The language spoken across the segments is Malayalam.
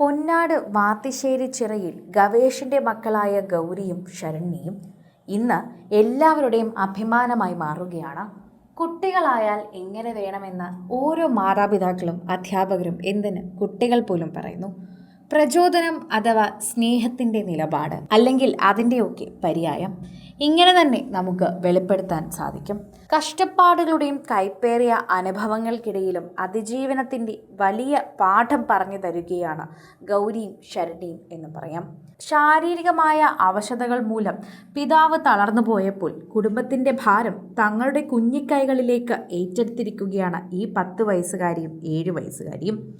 പൊന്നാട് വാത്തിശ്ശേരി ചിറയിൽ ഗവേഷിന്റെ മക്കളായ ഗൗരിയും ശരണ്യയും ഇന്ന് എല്ലാവരുടെയും അഭിമാനമായി മാറുകയാണ്. കുട്ടികളായാൽ എങ്ങനെ വേണമെന്ന് ഓരോ മാതാപിതാക്കളും അധ്യാപകരും എന്തിന് കുട്ടികൾ പോലും പറയുന്നു? പ്രചോദനം അഥവാ സ്നേഹത്തിന്റെ നിലപാട് അല്ലെങ്കിൽ അതിന്റെയൊക്കെ പര്യായം? ഇങ്ങനെ തന്നെ നമുക്ക് വെളിപ്പെടുത്താൻ സാധിക്കും. കഷ്ടപ്പാടുകളുടെയും കൈപ്പേറിയ അനുഭവങ്ങൾക്കിടയിലും അതിജീവനത്തിന്റെ വലിയ പാഠം പറഞ്ഞു തരികയാണ് ഗൗരിയും ശരണിയും എന്ന് പറയാം. ശാരീരികമായ അവശതകൾ മൂലം പിതാവ് തളർന്നു പോയപ്പോൾ കുടുംബത്തിന്റെ ഭാരം തങ്ങളുടെ കുഞ്ഞിക്കൈകളിലേക്ക് ഏറ്റെടുത്തിരിക്കുകയാണ് ഈ പത്ത് വയസ്സുകാരിയും ഏഴ് വയസ്സുകാരിയും.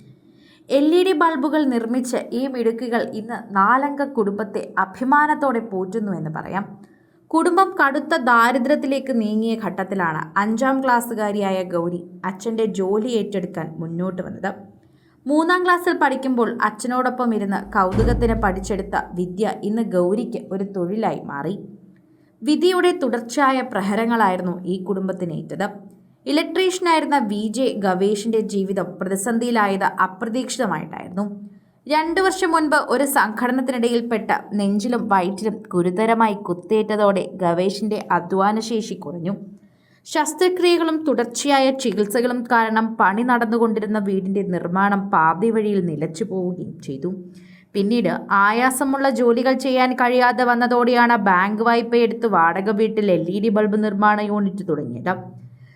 എൽ ഇ ഡി ബൾബുകൾ നിർമ്മിച്ച് ഈ മിടുക്കുകൾ ഇന്ന് നാലംഗ കുടുംബത്തെ അഭിമാനത്തോടെ പോറ്റുന്നു എന്ന് പറയാം. കുടുംബം കടുത്ത ദാരിദ്ര്യത്തിലേക്ക് നീങ്ങിയ ഘട്ടത്തിലാണ് അഞ്ചാം ക്ലാസ്സുകാരിയായ ഗൗരി അച്ഛന്റെ ജോലി ഏറ്റെടുക്കാൻ മുന്നോട്ട് വന്നത്. മൂന്നാം ക്ലാസ്സിൽ പഠിക്കുമ്പോൾ അച്ഛനോടൊപ്പം ഇരുന്ന് കൗതുകത്തിന് പഠിച്ചെടുത്ത വിദ്യ ഇന്ന് ഗൗരിക്ക് ഒരു തൊഴിലായി മാറി. വിധിയുടെ തുടർച്ചയായ പ്രഹരങ്ങളായിരുന്നു ഈ കുടുംബത്തിനേറ്റത്. ഇലക്ട്രീഷ്യനായിരുന്ന വി ജെ ഗവേഷിന്റെ ജീവിതം പ്രതിസന്ധിയിലായത് അപ്രതീക്ഷിതമായിട്ടായിരുന്നു. രണ്ടു വർഷം മുൻപ് ഒരു സംഘടനത്തിനിടയിൽപ്പെട്ട നെഞ്ചിലും വയറ്റിലും ഗുരുതരമായി കുത്തേറ്റതോടെ ഗവേഷിന്റെ അധ്വാനശേഷി കുറഞ്ഞു. ശസ്ത്രക്രിയകളും തുടർച്ചയായ ചികിത്സകളും കാരണം പണി നടന്നുകൊണ്ടിരുന്ന വീടിന്റെ നിർമ്മാണം പാതി വഴിയിൽ നിലച്ചു പോവുകയും ചെയ്തു. പിന്നീട് ആയാസമുള്ള ജോലികൾ ചെയ്യാൻ കഴിയാതെ വന്നതോടെയാണ് ബാങ്ക് വായ്പയെടുത്ത് വാടക വീട്ടിൽ എൽ ഇ ഡി ബൾബ് നിർമ്മാണ യൂണിറ്റ് തുടങ്ങിയത്.